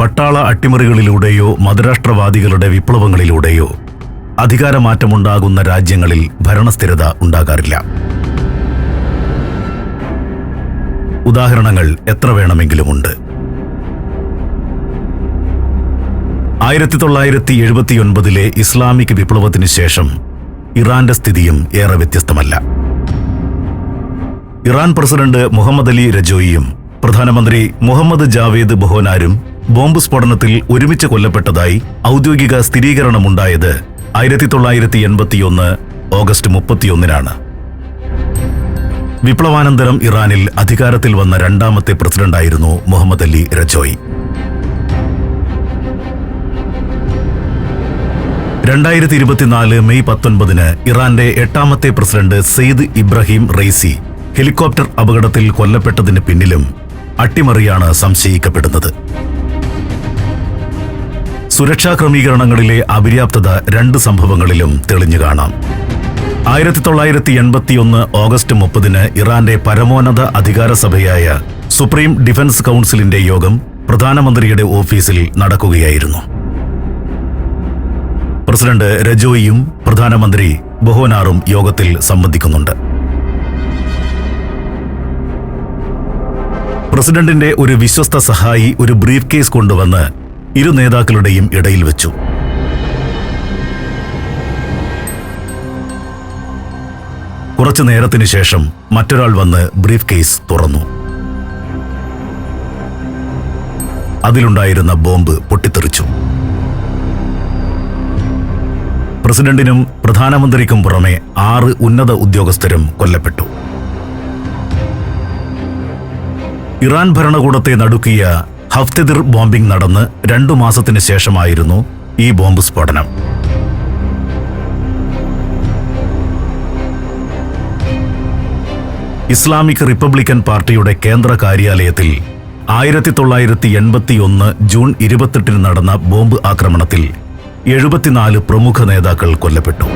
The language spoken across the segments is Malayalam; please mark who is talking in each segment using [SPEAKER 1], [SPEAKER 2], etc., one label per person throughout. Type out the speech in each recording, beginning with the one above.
[SPEAKER 1] പട്ടാള അട്ടിമറികളിലൂടെയോ മതരാഷ്ട്രവാദികളുടെ വിപ്ലവങ്ങളിലൂടെയോ അധികാരമാറ്റമുണ്ടാകുന്ന രാജ്യങ്ങളിൽ ഭരണസ്ഥിരത ഉണ്ടാകാറില്ല. ഉദാഹരണങ്ങൾ എത്ര വേണമെങ്കിലുമുണ്ട്. ആയിരത്തി തൊള്ളായിരത്തി എഴുപത്തിയൊൻപതിലെ ഇസ്ലാമിക് വിപ്ലവത്തിന് ശേഷം ഇറാന്റെ സ്ഥിതിയും ഏറെ വ്യത്യസ്തമല്ല. ഇറാൻ പ്രസിഡന്റ് മുഹമ്മദ് അലി രജോയിയും പ്രധാനമന്ത്രി മുഹമ്മദ് ജാവേദ് ബൊഹോനാരും ബോംബ് സ്ഫോടനത്തിൽ ഒരുമിച്ച് കൊല്ലപ്പെട്ടതായി ഔദ്യോഗിക സ്ഥിരീകരണമുണ്ടായത് ആയിരത്തി തൊള്ളായിരത്തി എൺപത്തിയൊന്ന് ഓഗസ്റ്റ് മുപ്പത്തിയൊന്നിനാണ്. വിപ്ലവാനന്തരം ഇറാനിൽ അധികാരത്തിൽ വന്ന രണ്ടാമത്തെ പ്രസിഡന്റായിരുന്നു മുഹമ്മദ് അലി രജോയി. രണ്ടായിരത്തി ഇരുപത്തിനാല് മെയ് പത്തൊൻപതിന് ഇറാന്റെ എട്ടാമത്തെ president Seyed Ebrahim Raisi helicopter അപകടത്തിൽ കൊല്ലപ്പെട്ടതിന് പിന്നിലും അട്ടിമറിയാണ് സംശയിക്കപ്പെടുന്നത്. സുരക്ഷാ ക്രമീകരണങ്ങളിലെ അപര്യാപ്തത രണ്ട് സംഭവങ്ങളിലും തെളിഞ്ഞു കാണാം. ആയിരത്തി തൊള്ളായിരത്തി എൺപത്തിയൊന്ന് ഓഗസ്റ്റ് മുപ്പതിന് ഇറാന്റെ പരമോന്നത അധികാര സഭയായ സുപ്രീം ഡിഫൻസ് കൗൺസിലിന്റെ യോഗം പ്രധാനമന്ത്രിയുടെ ഓഫീസിൽ നടക്കുകയായിരുന്നു. പ്രസിഡന്റ് രജോയിയും പ്രധാനമന്ത്രി ബൊഹോനാറും യോഗത്തിൽ സംബന്ധിക്കുന്നുണ്ട്. പ്രസിഡന്റിന്റെ ഒരു വിശ്വസ്ത സഹായി ഒരു ബ്രീഫ് കേസ് കൊണ്ടുവന്ന് ഇരു നേതാക്കളുടെയും ഇടയിൽ വെച്ചു. കുറച്ചു നേരത്തിന് ശേഷം മറ്റൊരാൾ വന്ന് ബ്രീഫ് കേസ് തുറന്നു. അതിലുണ്ടായിരുന്ന ബോംബ് പൊട്ടിത്തെറിച്ചു. പ്രസിഡന്റിനും പ്രധാനമന്ത്രിക്കും പുറമെ ആറ് ഉന്നത ഉദ്യോഗസ്ഥരും കൊല്ലപ്പെട്ടു. ഇറാൻ ഭരണകൂടത്തെ നടുക്കിയ ഹഫ്തെദിർ ബോംബിംഗ് നടന്ന് രണ്ടു മാസത്തിന് ശേഷമായിരുന്നു ഈ ബോംബ് സ്ഫോടനം. ഇസ്ലാമിക് റിപ്പബ്ലിക്കൻ പാർട്ടിയുടെ കേന്ദ്ര കാര്യാലയത്തിൽ ആയിരത്തി തൊള്ളായിരത്തി എൺപത്തിയൊന്ന് ജൂൺ ഇരുപത്തെട്ടിന് നടന്ന ബോംബ് ആക്രമണത്തിൽ എഴുപത്തിനാല് പ്രമുഖ നേതാക്കൾ കൊല്ലപ്പെട്ടു.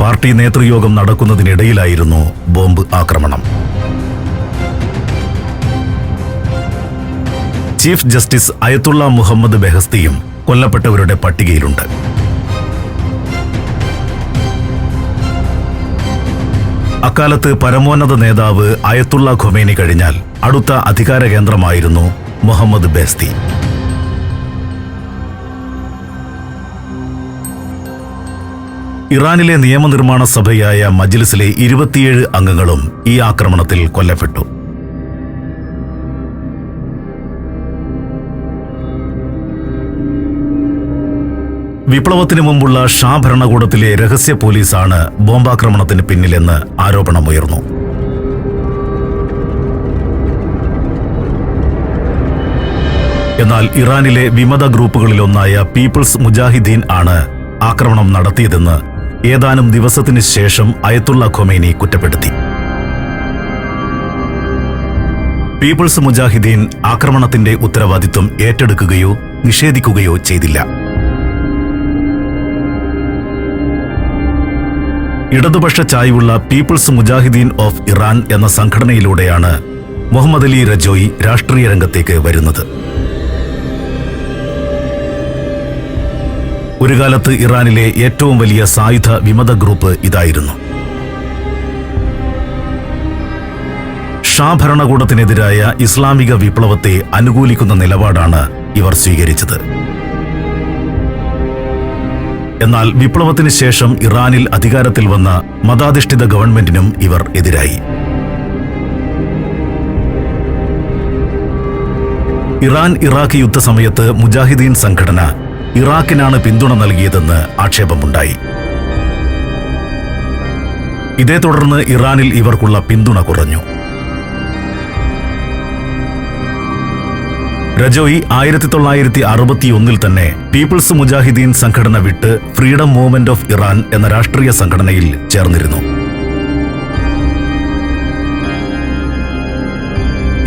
[SPEAKER 1] പാർട്ടി നേതൃയോഗം നടക്കുന്നതിനിടയിലായിരുന്നു ബോംബ് ആക്രമണം. ചീഫ് ജസ്റ്റിസ് അയത്തുള്ള മുഹമ്മദ് ബെഹസ്തിയും കൊല്ലപ്പെട്ടവരുടെ പട്ടികയിലുണ്ട്. അക്കാലത്ത് പരമോന്നത നേതാവ് അയത്തുള്ള ഖൊമേനി കഴിഞ്ഞാൽ അടുത്ത അധികാര കേന്ദ്രമായിരുന്നു മുഹമ്മദ് ബെഹസ്തി. ഇറാനിലെ നിയമനിർമ്മാണ സഭയായ മജ്ലിസിലെ ഇരുപത്തിയേഴ് അംഗങ്ങളും ഈ ആക്രമണത്തിൽ കൊല്ലപ്പെട്ടു. വിപ്ലവത്തിനു മുമ്പുള്ള ഷാ ഭരണകൂടത്തിലെ രഹസ്യ പോലീസാണ് ബോംബാക്രമണത്തിന് പിന്നിലെന്ന് ആരോപണമുയർന്നു. എന്നാൽ ഇറാനിലെ വിമത ഗ്രൂപ്പുകളിലൊന്നായ പീപ്പിൾസ് മുജാഹിദ്ദീൻ ആണ് ആക്രമണം നടത്തിയതെന്ന് ഏതാനും ദിവസത്തിന് ശേഷം അയത്തുള്ള ഖൊമേനി കുറ്റപ്പെടുത്തി. പീപ്പിൾസ് മുജാഹിദ്ദീൻ ആക്രമണത്തിന്റെ ഉത്തരവാദിത്വം ഏറ്റെടുക്കുകയോ നിഷേധിക്കുകയോ ചെയ്തില്ല. ഇടതുപക്ഷ ചായ്വുള്ള പീപ്പിൾസ് മുജാഹിദീൻ ഓഫ് ഇറാൻ എന്ന സംഘടനയിലൂടെയാണ് മുഹമ്മദ് അലി രജോയി രാഷ്ട്രീയ രംഗത്തേക്ക് വരുന്നത്. ഒരു കാലത്ത് ഇറാനിലെ ഏറ്റവും വലിയ സായുധ വിമത ഗ്രൂപ്പ് ഇതായിരുന്നു. ഷാ ഭരണകൂടത്തിനെതിരായ ഇസ്ലാമിക വിപ്ലവത്തെ അനുകൂലിക്കുന്ന നിലപാടാണ് ഇവർ സ്വീകരിച്ചത്. എന്നാൽ വിപ്ലവത്തിന് ശേഷം ഇറാനിൽ അധികാരത്തിൽ വന്ന മതാധിഷ്ഠിത ഗവൺമെന്റിനും ഇവർ എതിരായി. ഇറാൻ ഇറാഖ് യുദ്ധസമയത്ത് മുജാഹിദീൻ സംഘടന ഇറാഖിനാണ് പിന്തുണ നൽകിയതെന്ന് ആക്ഷേപമുണ്ടായി. ഇതേ തുടർന്ന് ഇറാനിൽ ഇവർക്കുള്ള പിന്തുണ കുറഞ്ഞു. രജോയി ആയിരത്തി തൊള്ളായിരത്തി അറുപത്തിയൊന്നിൽ തന്നെ പീപ്പിൾസ് മുജാഹിദീൻ സംഘടന വിട്ട് ഫ്രീഡം മൂവ്മെന്റ് ഓഫ് ഇറാൻ എന്ന രാഷ്ട്രീയ സംഘടനയിൽ ചേർന്നിരുന്നു.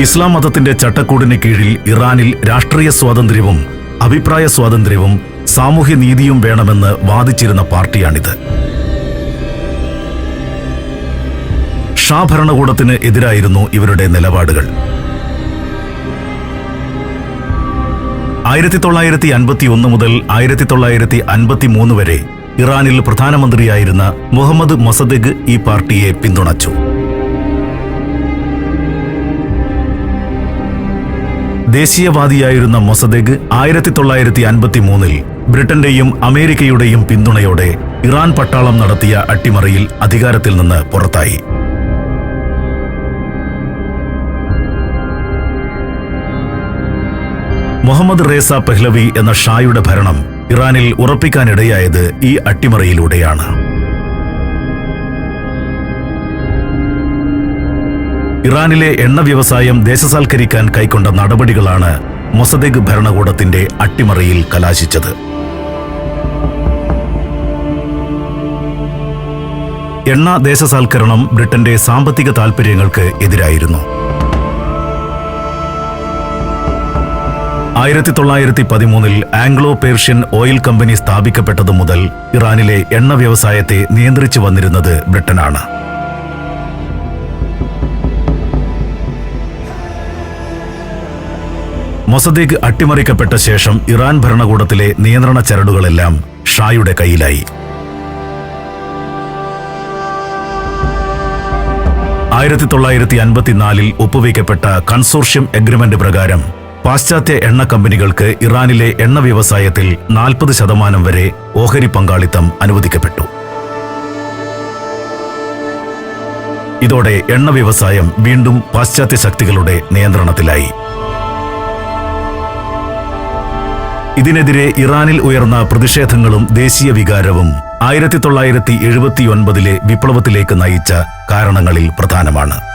[SPEAKER 1] ഇസ്ലാം മതത്തിന്റെ ചട്ടക്കൂടിന് കീഴിൽ ഇറാനിൽ രാഷ്ട്രീയ സ്വാതന്ത്ര്യവും അഭിപ്രായ സ്വാതന്ത്ര്യവും സാമൂഹ്യ നീതിയും വേണമെന്ന് വാദിച്ചിരുന്ന പാർട്ടിയാണിത്. ഷാ ഭരണകൂടത്തിന് എതിരായിരുന്നു ഇവരുടെ നിലപാടുകൾ. ആയിരത്തി തൊള്ളായിരത്തി അൻപത്തി ഒന്ന് മുതൽ ആയിരത്തി തൊള്ളായിരത്തി അൻപത്തി മൂന്ന് വരെ ഇറാനിൽ പ്രധാനമന്ത്രിയായിരുന്ന മുഹമ്മദ് മൊസദഗ് ഈ പാർട്ടിയെ പിന്തുണച്ചു. ദേശീയവാദിയായിരുന്ന മൊസദഗ് ആയിരത്തി തൊള്ളായിരത്തി അൻപത്തി മൂന്നിൽ ബ്രിട്ടന്റെയും അമേരിക്കയുടെയും പിന്തുണയോടെ ഇറാൻ പട്ടാളം നടത്തിയ അട്ടിമറിയിൽ അധികാരത്തിൽ നിന്ന് പുറത്തായി. മുഹമ്മദ് റേസ പെഹ്ലവി എന്ന ഷായുടെ ഭരണം ഇറാനിൽ ഉറപ്പിക്കാനിടയായത് ഈ അട്ടിമറിയിലൂടെയാണ്. ഇറാനിലെ എണ്ണ വ്യവസായം ദേശസാൽക്കരിക്കാൻ കൈക്കൊണ്ട നടപടികളാണ് മൊസദെഗ് ഭരണകൂടത്തിന്റെ അട്ടിമറിയിൽ കലാശിച്ചത്. എണ്ണ ദേശസാൽക്കരണം ബ്രിട്ടന്റെ സാമ്പത്തിക താൽപര്യങ്ങൾക്ക് എതിരായിരുന്നു. ആയിരത്തി തൊള്ളായിരത്തി പതിമൂന്നിൽ ആംഗ്ലോ പേർഷ്യൻ ഓയിൽ കമ്പനി സ്ഥാപിക്കപ്പെട്ടതു മുതൽ ഇറാനിലെ എണ്ണ വ്യവസായത്തെ നിയന്ത്രിച്ചു വന്നിരുന്നത് ബ്രിട്ടനാണ്. മൊസദേഗ് അട്ടിമറിക്കപ്പെട്ട ശേഷം ഇറാൻ ഭരണകൂടത്തിലെ നിയന്ത്രണ ചരടുകളെല്ലാം ഷായുടെ കയ്യിലായി. ആയിരത്തി തൊള്ളായിരത്തി അൻപത്തിനാലിൽ ഒപ്പുവയ്ക്കപ്പെട്ട കൺസോർഷ്യം എഗ്രിമെന്റ് പ്രകാരം പാശ്ചാത്യ എണ്ണ കമ്പനികൾക്ക് ഇറാനിലെ എണ്ണ വ്യവസായത്തിൽ നാൽപ്പത് ശതമാനം വരെ ഓഹരി പങ്കാളിത്തം അനുവദിക്കപ്പെട്ടു. ഇതോടെ എണ്ണ വ്യവസായം വീണ്ടും പാശ്ചാത്യ ശക്തികളുടെ നിയന്ത്രണത്തിലായി. ഇതിനെതിരെ ഇറാനിൽ ഉയർന്ന പ്രതിഷേധങ്ങളും ദേശീയ വികാരവും ആയിരത്തി തൊള്ളായിരത്തി എഴുപത്തിയൊൻപതിലെ വിപ്ലവത്തിലേക്ക് നയിച്ച കാരണങ്ങളിൽ പ്രധാനമാണ്.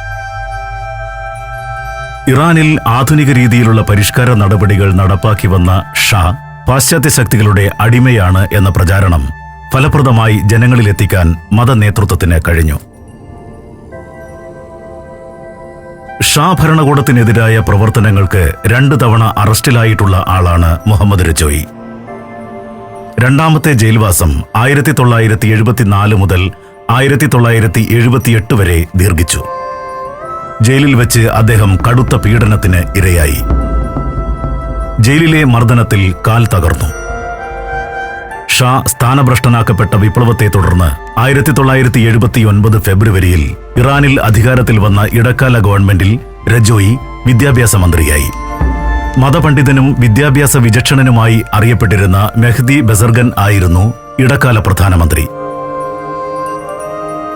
[SPEAKER 1] ഇറാനിൽ ആധുനിക രീതിയിലുള്ള പരിഷ്കാര നടപടികൾ നടപ്പാക്കി വന്ന ഷാ പാശ്ചാത്യ ശക്തികളുടെ അടിമയാണ് എന്ന പ്രചാരണം ഫലപ്രദമായി ജനങ്ങളിലെത്തിക്കാൻ മതനേതൃത്വത്തിന് കഴിഞ്ഞു. ഷാ ഭരണകൂടത്തിനെതിരായ പ്രവർത്തനങ്ങൾക്ക് രണ്ടു തവണ അറസ്റ്റിലായിട്ടുള്ള ആളാണ് മുഹമ്മദ് രജോയി. രണ്ടാമത്തെ ജയിൽവാസം ആയിരത്തി തൊള്ളായിരത്തി എഴുപത്തിനാല് മുതൽ ആയിരത്തി തൊള്ളായിരത്തി എഴുപത്തിയെട്ട് വരെ ദീർഘിച്ചു. ജയിലിൽ വെച്ച് അദ്ദേഹം കടുത്ത പീഡനത്തിന് ഇരയായി. ജയിലിലെ മർദ്ദനത്തിൽ കാൽ തകർന്നു. ഷാ സ്ഥാനഭ്രഷ്ടനാക്കപ്പെട്ട വിപ്ലവത്തെ തുടർന്ന് ആയിരത്തി തൊള്ളായിരത്തി എഴുപത്തിയൊൻപത് ഫെബ്രുവരിയിൽ ഇറാനിൽ അധികാരത്തിൽ വന്ന ഇടക്കാല ഗവൺമെന്റിൽ രജോയി വിദ്യാഭ്യാസ മന്ത്രിയായി. മതപണ്ഡിതനും വിദ്യാഭ്യാസ വിചക്ഷണനുമായി അറിയപ്പെട്ടിരുന്ന മെഹ്ദി ബസർഗൻ ആയിരുന്നു ഇടക്കാല പ്രധാനമന്ത്രി.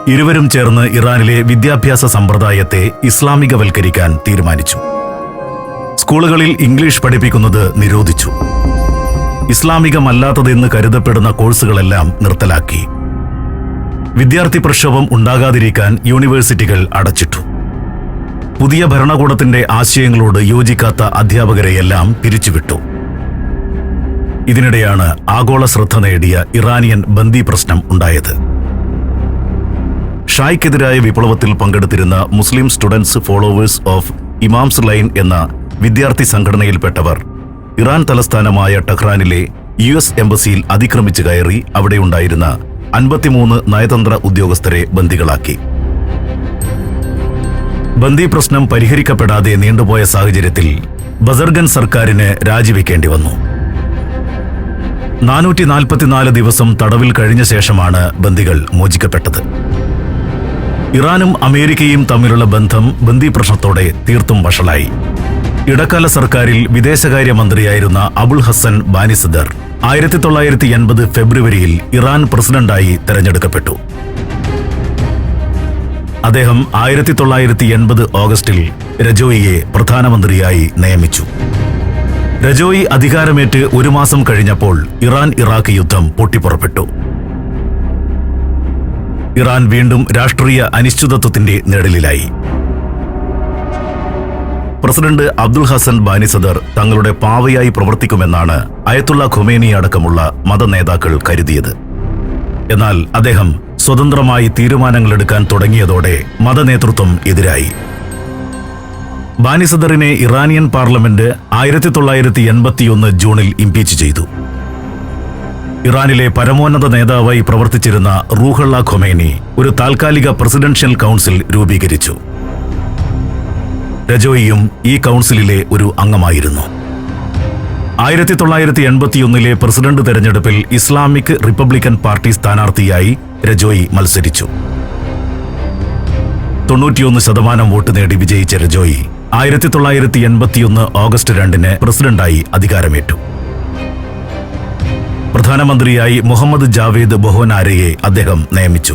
[SPEAKER 1] ഇരുവരും ചേർന്ന് ഇറാനിലെ വിദ്യാഭ്യാസ സമ്പ്രദായത്തെ ഇസ്ലാമികവൽക്കരിക്കാൻ തീരുമാനിച്ചു. സ്കൂളുകളിൽ ഇംഗ്ലീഷ് പഠിപ്പിക്കുന്നത് നിരോധിച്ചു. ഇസ്ലാമികമല്ലാത്തതെന്ന് കരുതപ്പെടുന്ന കോഴ്സുകളെല്ലാം നിർത്തലാക്കി. വിദ്യാർത്ഥി പ്രക്ഷോഭം ഉണ്ടാകാതിരിക്കാൻ യൂണിവേഴ്സിറ്റികൾ അടച്ചിട്ടു. പുതിയ ഭരണകൂടത്തിന്റെ ആശയങ്ങളോട് യോജിക്കാത്ത അധ്യാപകരെയെല്ലാം പിരിച്ചുവിട്ടു. ഇതിനിടെയാണ് ആഗോള ശ്രദ്ധ നേടിയ ഇറാനിയൻ ബന്ദി പ്രശ്നം ഉണ്ടായത്. ഷായ്ക്കെതിരായ വിപ്ലവത്തിൽ പങ്കെടുത്തിരുന്ന Muslim students followers of imams line എന്ന വിദ്യാർത്ഥി സംഘടനയിൽപ്പെട്ടവർ ഇറാൻ തലസ്ഥാനമായ ടെഹ്റാനിലെ യു എസ് എംബസിയിൽ അതിക്രമിച്ചു കയറി അവിടെയുണ്ടായിരുന്ന അൻപത്തിമൂന്ന് നയതന്ത്ര ഉദ്യോഗസ്ഥരെ ബന്ദികളാക്കി. ബന്ദി പ്രശ്നം പരിഹരിക്കപ്പെടാതെ നീണ്ടുപോയ സാഹചര്യത്തിൽ ബസർഗൻ സർക്കാരിന് രാജിവെക്കേണ്ടി വന്നു. നാനൂറ്റി നാൽപ്പത്തിനാല് ദിവസം തടവിൽ കഴിഞ്ഞ ശേഷമാണ് ബന്ദികൾ മോചിക്കപ്പെട്ടത്. ഇറാനും അമേരിക്കയും തമ്മിലുള്ള ബന്ധം ബന്ദി പ്രശ്നത്തോടെ തീർത്തും വഷളായി. ഇടക്കാല സർക്കാരിൽ വിദേശകാര്യമന്ത്രിയായിരുന്ന അബുൾ ഹസൻ ബാനിസദർ ആയിരത്തി തൊള്ളായിരത്തി എൺപത് ഫെബ്രുവരിയിൽ ഇറാൻ പ്രസിഡന്റായി തെരഞ്ഞെടുക്കപ്പെട്ടു. അദ്ദേഹം ആയിരത്തി തൊള്ളായിരത്തി എൺപത് ഓഗസ്റ്റിൽ രജോയിയെ പ്രധാനമന്ത്രിയായി നിയമിച്ചു. രജോയി അധികാരമേറ്റ് ഒരു മാസം കഴിഞ്ഞപ്പോൾ ഇറാൻ ഇറാഖ് യുദ്ധം പൊട്ടിപ്പുറപ്പെട്ടു. ഇറാൻ വീണ്ടും രാഷ്ട്രീയ അനിശ്ചിതത്വത്തിന്റെ നിഴലിലായി. പ്രസിഡന്റ് അബ്ദുൽ ഹസൻ ബാനിസദർ തങ്ങളുടെ പാവയായി പ്രവർത്തിക്കുമെന്നാണ് അയത്തുള്ള ഖുമേനി അടക്കമുള്ള മതനേതാക്കൾ കരുതിയത്. എന്നാൽ അദ്ദേഹം സ്വതന്ത്രമായി തീരുമാനങ്ങളെടുക്കാൻ തുടങ്ങിയതോടെ മതനേതൃത്വം എതിരായി. ബാനിസദറിനെ ഇറാനിയൻ പാർലമെന്റ് ആയിരത്തി തൊള്ളായിരത്തി എൺപത്തിയൊന്ന് ജൂണിൽ ഇംപീച്ച് ചെയ്തു. ഇറാനിലെ പരമോന്നത നേതാവായി പ്രവർത്തിച്ചിരുന്ന റൂഹള്ള ഖൊമേനി ഒരു താൽക്കാലിക പ്രസിഡൻഷ്യൽ കൗൺസിൽ രൂപീകരിച്ചു. രജോയിയും ഈ കൗൺസിലിലെ ഒരു അംഗമായിരുന്നു. ആയിരത്തി തൊള്ളായിരത്തി എൺപത്തിയൊന്നിലെ പ്രസിഡന്റ് തെരഞ്ഞെടുപ്പിൽ ഇസ്ലാമിക് റിപ്പബ്ലിക്കൻ പാർട്ടി സ്ഥാനാർത്ഥിയായി രജോയി മത്സരിച്ചു. തൊണ്ണൂറ്റിയൊന്ന് ശതമാനം വോട്ട് നേടി വിജയിച്ച രജോയി ആയിരത്തി തൊള്ളായിരത്തി എൺപത്തിയൊന്ന് ഓഗസ്റ്റ് രണ്ടിന് പ്രസിഡന്റായി അധികാരമേറ്റു. പ്രധാനമന്ത്രിയായി മുഹമ്മദ് ജാവേദ് ബൊഹോനാരയെ അദ്ദേഹം നിയമിച്ചു.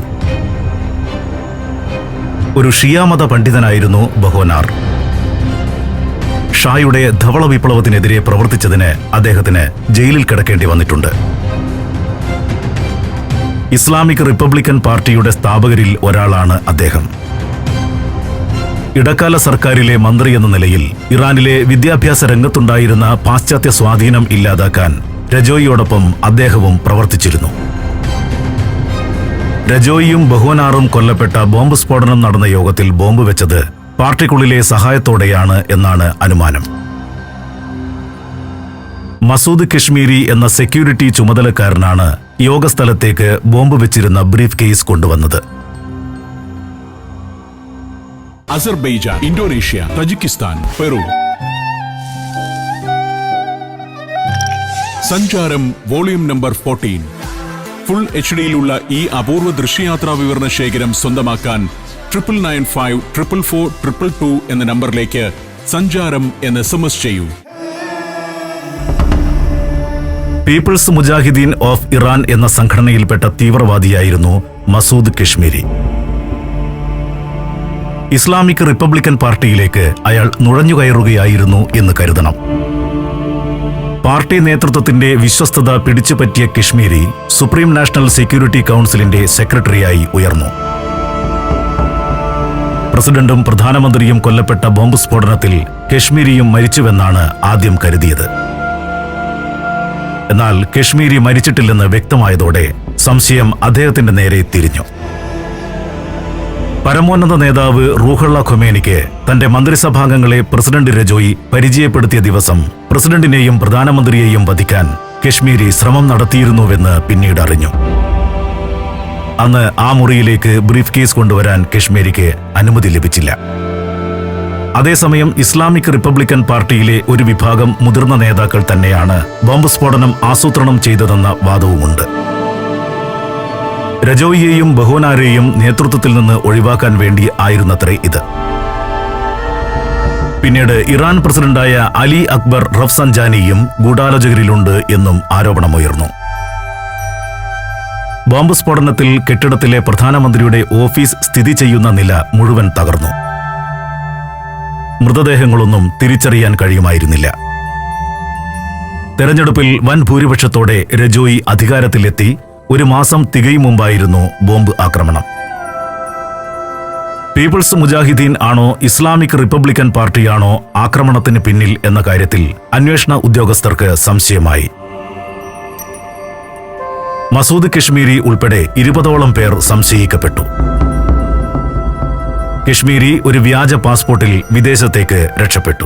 [SPEAKER 1] ഒരു ഷിയാമത പണ്ഡിതനായിരുന്നു ബഹോനാർ. ഷായുടെ ധവള വിപ്ലവത്തിനെതിരെ പ്രവർത്തിച്ചതിന് അദ്ദേഹത്തിന് ജയിലിൽ കിടക്കേണ്ടി വന്നിട്ടുണ്ട്. ഇസ്ലാമിക് റിപ്പബ്ലിക്കൻ പാർട്ടിയുടെ സ്ഥാപകരിൽ ഒരാളാണ് അദ്ദേഹം. ഇടക്കാല സർക്കാരിലെ മന്ത്രി എന്ന നിലയിൽ ഇറാനിലെ വിദ്യാഭ്യാസ രംഗത്തുണ്ടായിരുന്ന പാശ്ചാത്യ സ്വാധീനം ഇല്ലാതാക്കാൻ രജോയിയോടൊപ്പം അദ്ദേഹവും പ്രവർത്തിച്ചിരുന്നു. രജോയിയും ബഹുവനാറും കൊല്ലപ്പെട്ട ബോംബ് സ്ഫോടനം നടന്ന യോഗത്തിൽ ബോംബ് വെച്ചത് പാർട്ടിക്കുള്ളിലെ സഹായത്തോടെയാണ് എന്നാണ് അനുമാനം. മസൂദ് കശ്മീരി എന്ന സെക്യൂരിറ്റി ചുമതലക്കാരനാണ് യോഗസ്ഥലത്തേക്ക് ബോംബ് വെച്ചിരുന്ന ബ്രീഫ് കേസ് കൊണ്ടുവന്നത്.
[SPEAKER 2] Azerbaijan Indonesia Tajikistan Peru. Sancharam volume number fourteen full H ഡിയിലുള്ള ഈ അപൂർവ ദൃശ്യയാത്രാ വിവരണ ശേഖരം സ്വന്തമാക്കാൻ triple nine five triple four triple two എന്ന നമ്പറിലേക്ക് സഞ്ചാരം എന്ന് എസ് എം എസ് ചെയ്യൂ.
[SPEAKER 1] പീപ്പിൾസ് മുജാഹിദീൻ ഓഫ് ഇറാൻ എന്ന സംഘടനയിൽപ്പെട്ട തീവ്രവാദിയായിരുന്നു മസൂദ് കശ്മീരി. ഇസ്ലാമിക് റിപ്പബ്ലിക്കൻ പാർട്ടിയിലേക്ക് അയാൾ നുഴഞ്ഞുകയറുകയായിരുന്നു എന്ന് കരുതണം. പാർട്ടി നേതൃത്വത്തിന്റെ വിശ്വസ്തത പിടിച്ചുപറ്റിയ കശ്മീരി സുപ്രീം നാഷണൽ സെക്യൂരിറ്റി കൗൺസിലിന്റെ സെക്രട്ടറിയായി ഉയർന്നു. പ്രസിഡന്റും പ്രധാനമന്ത്രിയും കൊല്ലപ്പെട്ട ബോംബ് സ്ഫോടനത്തിൽ കശ്മീരിയും മരിച്ചുവെന്നാണ് ആദ്യം കരുതിയത്. എന്നാൽ കശ്മീരി മരിച്ചിട്ടില്ലെന്ന് വ്യക്തമായതോടെ സംശയം അദ്ദേഹത്തിന്റെ നേരെ തിരിഞ്ഞു. പരമോന്നത നേതാവ് റൂഹള്ള ഖൊമേനിക്ക് തന്റെ മന്ത്രിസഭാംഗങ്ങളെ പ്രസിഡന്റ് രജോയി പരിചയപ്പെടുത്തിയ ദിവസം പ്രസിഡന്റിനെയും പ്രധാനമന്ത്രിയെയും വധിക്കാൻ കശ്മീരി ശ്രമം നടത്തിയിരുന്നുവെന്ന് പിന്നീട് അറിഞ്ഞു. അന്ന് ആ മുറിയിലേക്ക് ബ്രീഫ് കേസ് കൊണ്ടുവരാൻ കശ്മീരിക്ക് അനുമതി ലഭിച്ചില്ല. അതേസമയം ഇസ്ലാമിക് റിപ്പബ്ലിക്കൻ പാർട്ടിയിലെ ഒരു വിഭാഗം മുതിർന്ന നേതാക്കൾ തന്നെയാണ് ബോംബ് സ്ഫോടനം ആസൂത്രണം ചെയ്തതെന്ന വാദവുമുണ്ട്. രജോയിയെയും ബഹോനാരെയും നേതൃത്വത്തിൽ നിന്ന് ഒഴിവാക്കാൻ വേണ്ടി ആയിരുന്നത്രേ ഇത്. പിന്നീട് ഇറാൻ പ്രസിഡന്റായ അലി അക്ബർ റഫ്സൻജാനിയും ഗൂഢാലോചകരിലുണ്ട് എന്നും ആരോപണമുയർന്നു ബോംബ് സ്ഫോടനത്തിൽ കെട്ടിടത്തിലെ പ്രധാനമന്ത്രിയുടെ ഓഫീസ് സ്ഥിതി ചെയ്യുന്ന നില മുഴുവൻ തകർന്നു. മൃതദേഹങ്ങളൊന്നും തിരിച്ചറിയാൻ കഴിയുമായിരുന്നില്ല. തെരഞ്ഞെടുപ്പിൽ വൻ ഭൂരിപക്ഷത്തോടെ രജോയി അധികാരത്തിലെത്തി ഒരു മാസം തികയും മുമ്പായിരുന്നു ബോംബ് ആക്രമണം. പീപ്പിൾസ് മുജാഹിദ്ദീൻ ആണോ ഇസ്ലാമിക് റിപ്പബ്ലിക്കൻ പാർട്ടിയാണോ ആക്രമണത്തിന് പിന്നിൽ എന്ന കാര്യത്തിൽ അന്വേഷണ ഉദ്യോഗസ്ഥർക്ക് സംശയമായി. മസൂദ് കശ്മീരി ഉൾപ്പെടെ ഇരുപതോളം പേർ സംശയിക്കപ്പെട്ടു. കശ്മീരി ഒരു വ്യാജ പാസ്പോർട്ടിൽ വിദേശത്തേക്ക് രക്ഷപ്പെട്ടു.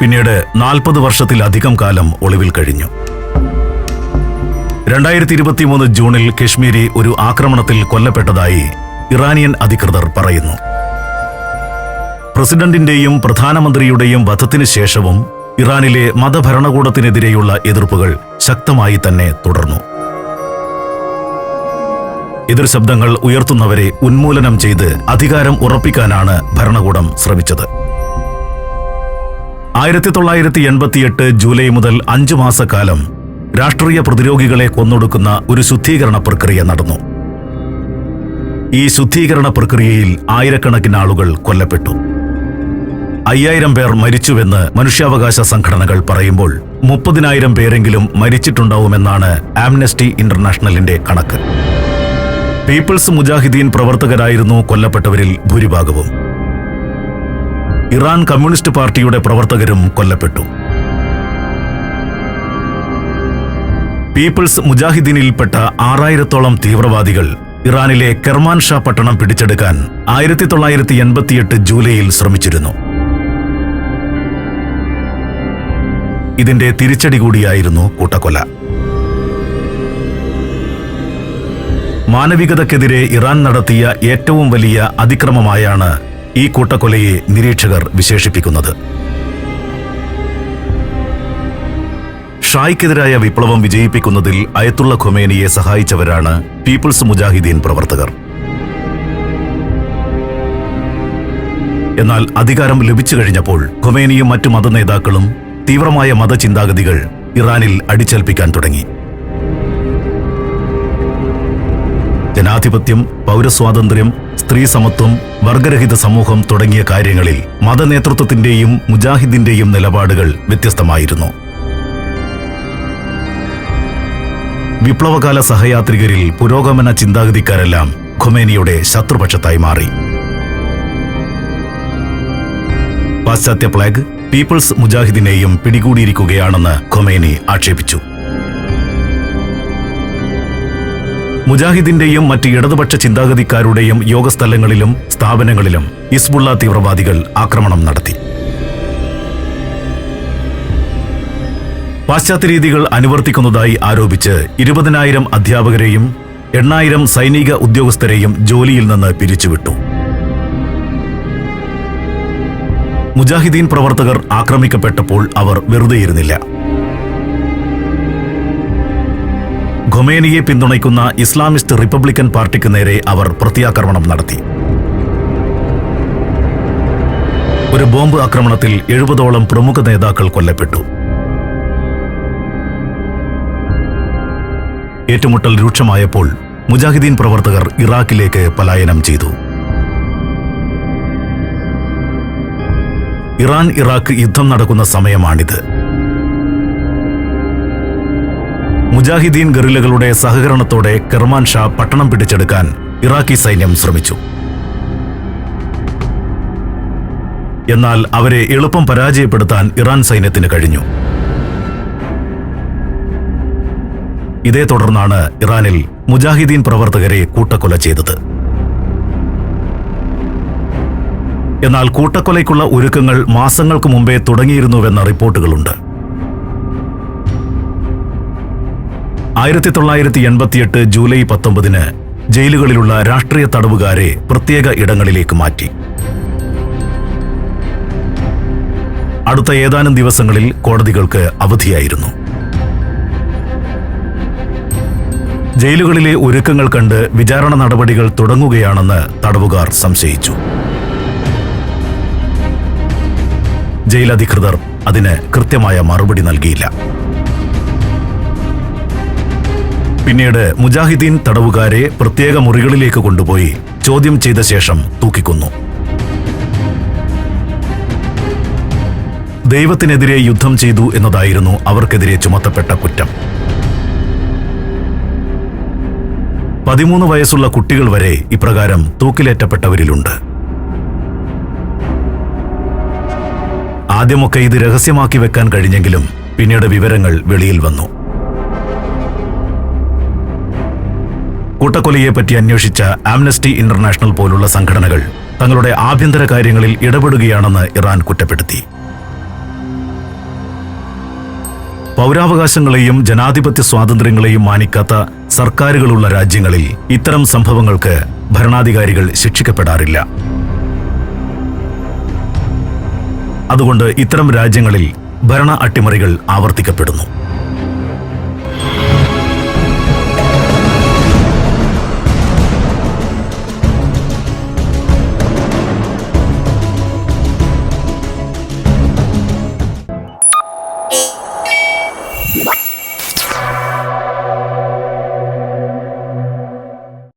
[SPEAKER 1] പിന്നീട് നാൽപ്പത് വർഷത്തിലധികം കാലം ഒളിവിൽ കഴിഞ്ഞു. രണ്ടായിരത്തി ഇരുപത്തിമൂന്ന് ജൂണിൽ കശ്മീരി ഒരു ആക്രമണത്തിൽ കൊല്ലപ്പെട്ടതായി ഇറാനിയൻ അധികൃതർ പറയുന്നു. പ്രസിഡന്റിന്റെയും പ്രധാനമന്ത്രിയുടെയും വധത്തിനു ശേഷവും ഇറാനിലെ മതഭരണകൂടത്തിനെതിരെയുള്ള എതിർപ്പുകൾ ശക്തമായി തന്നെ തുടർന്നു. എതിർ ശബ്ദങ്ങൾ ഉയർത്തുന്നവരെ ഉന്മൂലനം ചെയ്ത് അധികാരം ഉറപ്പിക്കാനാണ് ഭരണകൂടം ശ്രമിച്ചത്. ആയിരത്തി തൊള്ളായിരത്തി എൺപത്തിയെട്ട് ജൂലൈ മുതൽ അഞ്ചു മാസക്കാലം രാഷ്ട്രീയ പ്രതിരോധികളെ കൊന്നൊടുക്കുന്ന ഒരു ശുദ്ധീകരണ പ്രക്രിയ നടന്നു. ഈ ശുദ്ധീകരണ പ്രക്രിയയിൽ ആയിരക്കണക്കിന് ആളുകൾ കൊല്ലപ്പെട്ടു. അയ്യായിരം പേർ മരിച്ചുവെന്ന് മനുഷ്യാവകാശ സംഘടനകൾ പറയുമ്പോൾ മുപ്പതിനായിരം പേരെങ്കിലും മരിച്ചിട്ടുണ്ടാവുമെന്നാണ് ആംനസ്റ്റി ഇന്റർനാഷണലിന്റെ കണക്ക്. പീപ്പിൾസ് മുജാഹിദീൻ പ്രവർത്തകരായിരുന്നു കൊല്ലപ്പെട്ടവരിൽ ഭൂരിഭാഗവും. ഇറാൻ കമ്മ്യൂണിസ്റ്റ് പാർട്ടിയുടെ പ്രവർത്തകരും കൊല്ലപ്പെട്ടു. പീപ്പിൾസ് മുജാഹിദ്ദീനിൽപ്പെട്ട ആറായിരത്തോളം തീവ്രവാദികൾ ഇറാനിലെ കെർമാൻ ഷാ പട്ടണം പിടിച്ചെടുക്കാൻ ആയിരത്തി തൊള്ളായിരത്തി എൺപത്തിയെട്ട് ജൂലൈയിൽ ശ്രമിച്ചിരുന്നു. ഇതിന്റെ തിരിച്ചടി കൂടിയായിരുന്നു കൂട്ടക്കൊല. മാനവികതയ്ക്കെതിരെ ഇറാൻ നടത്തിയ ഏറ്റവും വലിയ അതിക്രമമായാണ് ഈ കൂട്ടക്കൊലയെ നിരീക്ഷകർ വിശേഷിപ്പിക്കുന്നത്. ഷായ്ക്കെതിരായ വിപ്ലവം വിജയിപ്പിക്കുന്നതിൽ അയത്തുള്ള ഖൊമേനിയെ സഹായിച്ചവരാണ് പീപ്പിൾസ് മുജാഹിദീൻ പ്രവർത്തകർ. എന്നാൽ അധികാരം ലഭിച്ചു കഴിഞ്ഞപ്പോൾ ഖൊമേനിയും മറ്റു മതനേതാക്കളും തീവ്രമായ മതചിന്താഗതികൾ ഇറാനിൽ അടിച്ചേൽപ്പിക്കാൻ തുടങ്ങി. ജനാധിപത്യം പൗരസ്വാതന്ത്ര്യം സ്ത്രീ സമത്വം വർഗരഹിത സമൂഹം തുടങ്ങിയ കാര്യങ്ങളിൽ മതനേതൃത്വത്തിന്റെയും മുജാഹിദിന്റെയും നിലപാടുകൾ വ്യത്യസ്തമായിരുന്നു. വിപ്ലവകാല സഹയാത്രികരിൽ പുരോഗമന ചിന്താഗതിക്കാരെല്ലാം ഖൊമേനിയുടെ ശത്രുപക്ഷത്തായി മാറി. പാശ്ചാത്യ പ്ലേഗ് പീപ്പിൾസ് മുജാഹിദിനെയും പിടികൂടിയിരിക്കുകയാണെന്ന് ഖൊമേനി ആക്ഷേപിച്ചു. മുജാഹിദിന്റെയും മറ്റ് ഇടതുപക്ഷ ചിന്താഗതിക്കാരുടെയും യോഗസ്ഥലങ്ങളിലും സ്ഥാപനങ്ങളിലും ഇസ്ബുള്ള തീവ്രവാദികൾ ആക്രമണം നടത്തി. പാശ്ചാത്യ രീതികൾ അനുവർത്തിക്കുന്നതായി ആരോപിച്ച് ഇരുപതിനായിരം അധ്യാപകരെയും എണ്ണായിരം സൈനിക ഉദ്യോഗസ്ഥരെയും ജോലിയിൽ നിന്ന് പിരിച്ചുവിട്ടു. മുജാഹിദീൻ പ്രവർത്തകർ ആക്രമിക്കപ്പെട്ടപ്പോൾ അവർ വെറുതെയിരുന്നില്ല ഖൊമേനിയെ പിന്തുണയ്ക്കുന്ന ഇസ്ലാമിസ്റ്റ് റിപ്പബ്ലിക്കൻ പാർട്ടിക്ക് നേരെ അവർ പ്രത്യാക്രമണം നടത്തി. ഒരു ബോംബ് ആക്രമണത്തിൽ എഴുപതോളം പ്രമുഖ നേതാക്കൾ കൊല്ലപ്പെട്ടു. ഏറ്റുമുട്ടൽ രൂക്ഷമായപ്പോൾ മുജാഹിദീൻ പ്രവർത്തകർ ഇറാഖിലേക്ക് പലായനം ചെയ്തു. ഇറാൻ ഇറാഖ് യുദ്ധം നടക്കുന്ന സമയമാണിത്. മുജാഹിദീൻ ഗറില്ലകളുടെ സഹകരണത്തോടെ കെർമാൻ ഷാ പട്ടണം പിടിച്ചെടുക്കാൻ ഇറാഖി സൈന്യം ശ്രമിച്ചു. എന്നാൽ അവരെ എളുപ്പം പരാജയപ്പെടുത്താൻ ഇറാൻ സൈന്യത്തിന് കഴിഞ്ഞു. ഇതേ തുടർന്നാണ് ഇറാനിൽ മുജാഹിദീൻ പ്രവർത്തകരെ കൂട്ടക്കൊല ചെയ്തത്. എന്നാൽ കൂട്ടക്കൊലയ്ക്കുള്ള ഒരുക്കങ്ങൾ മാസങ്ങൾക്ക് മുമ്പേ തുടങ്ങിയിരുന്നുവെന്ന റിപ്പോർട്ടുകളുണ്ട്. ആയിരത്തി തൊള്ളായിരത്തി എൺപത്തിയെട്ട് ജൂലൈ പത്തൊമ്പതിന് ജയിലുകളിലുള്ള രാഷ്ട്രീയ തടവുകാരെ പ്രത്യേക ഇടങ്ങളിലേക്ക് മാറ്റി. അടുത്ത ഏതാനും ദിവസങ്ങളിൽ കോടതികൾക്ക് അവധിയായിരുന്നു. ജയിലുകളിലെ ഒരുക്കങ്ങൾ കണ്ട് വിചാരണ നടപടികൾ തുടങ്ങുകയാണെന്ന് തടവുകാർ സംശയിച്ചു. ജയിലധികൃതർ അതിന് കൃത്യമായ മറുപടി നൽകിയില്ല. പിന്നീട് മുജാഹിദ്ദീൻ തടവുകാരെ പ്രത്യേക മുറികളിലേക്ക് കൊണ്ടുപോയി ചോദ്യം ചെയ്ത ശേഷം തൂക്കിക്കൊന്നു. ദൈവത്തിനെതിരെ യുദ്ധം ചെയ്തു എന്നതായിരുന്നു അവർക്കെതിരെ ചുമത്തപ്പെട്ട കുറ്റം. പതിമൂന്ന് വയസ്സുള്ള കുട്ടികൾ വരെ ഇപ്രകാരം തൂക്കിലേറ്റപ്പെട്ടവരിലുണ്ട്. ആദ്യമൊക്കെ ഇത് രഹസ്യമാക്കി വെക്കാൻ കഴിഞ്ഞെങ്കിലും പിന്നീട് വിവരങ്ങൾ വെളിയിൽ വന്നു. കൂട്ടക്കൊലയെപ്പറ്റി അന്വേഷിച്ച ആംനസ്റ്റി ഇന്റർനാഷണൽ പോലുള്ള സംഘടനകൾ തങ്ങളുടെ ആഭ്യന്തര കാര്യങ്ങളിൽ ഇടപെടുകയാണെന്ന് ഇറാൻ കുറ്റപ്പെടുത്തി. പൗരാവകാശങ്ങളെയും ജനാധിപത്യ സ്വാതന്ത്ര്യങ്ങളെയും മാനിക്കാത്ത സർക്കാരുകളുള്ള രാജ്യങ്ങളിൽ ഇത്തരം സംഭവങ്ങൾക്ക് ഭരണാധികാരികൾ ശിക്ഷിക്കപ്പെടാറില്ല. അതുകൊണ്ട് ഇത്തരം രാജ്യങ്ങളിൽ ഭരണ അട്ടിമറികൾ ആവർത്തിക്കപ്പെടുന്നു.